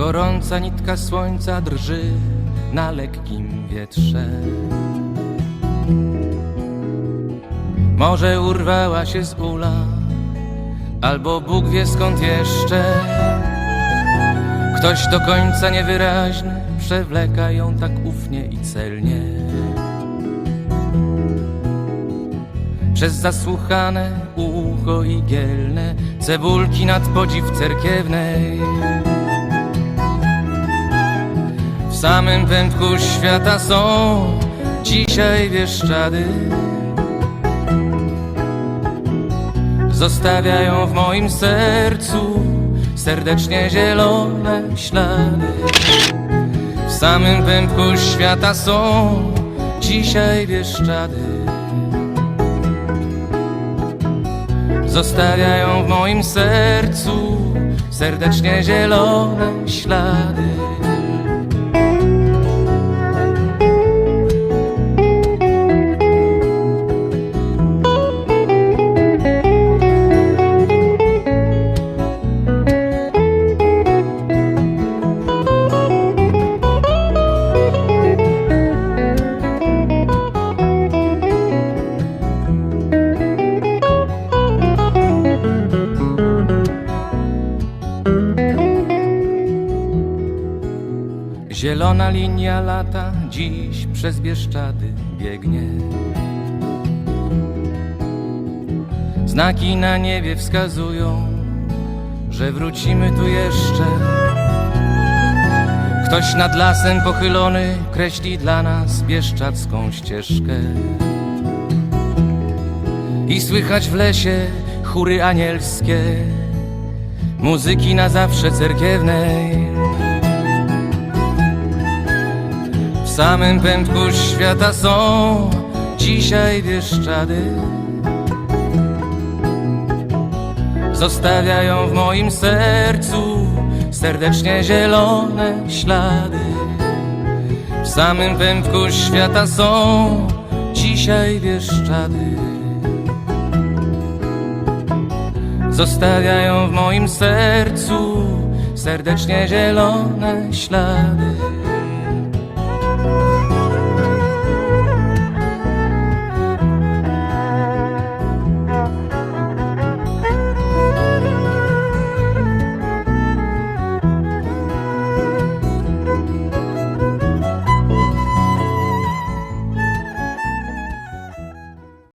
Gorąca nitka słońca drży na lekkim wietrze. Może urwała się z ula, albo Bóg wie skąd jeszcze. Ktoś do końca niewyraźny przewleka ją tak ufnie i celnie. Przez zasłuchane ucho igielne cebulki nad podziw cerkiewnej. Samym pępku świata są dzisiaj wieszczady. Zostawiają w moim sercu serdecznie zielone ślady. W samym pępku świata są dzisiaj wieszczady. Zostawiają w moim sercu serdecznie zielone ślady. Zielona linia lata dziś przez Bieszczady biegnie. Znaki na niebie wskazują, że wrócimy tu jeszcze. Ktoś nad lasem pochylony kreśli dla nas bieszczacką ścieżkę. I słychać w lesie chóry anielskie, muzyki na zawsze cerkiewnej. Samym pępku świata są dzisiaj wieszczady. Zostawiają w moim sercu serdecznie zielone ślady. W samym pępku świata są dzisiaj wieszczady. Zostawiają w moim sercu serdecznie zielone ślady.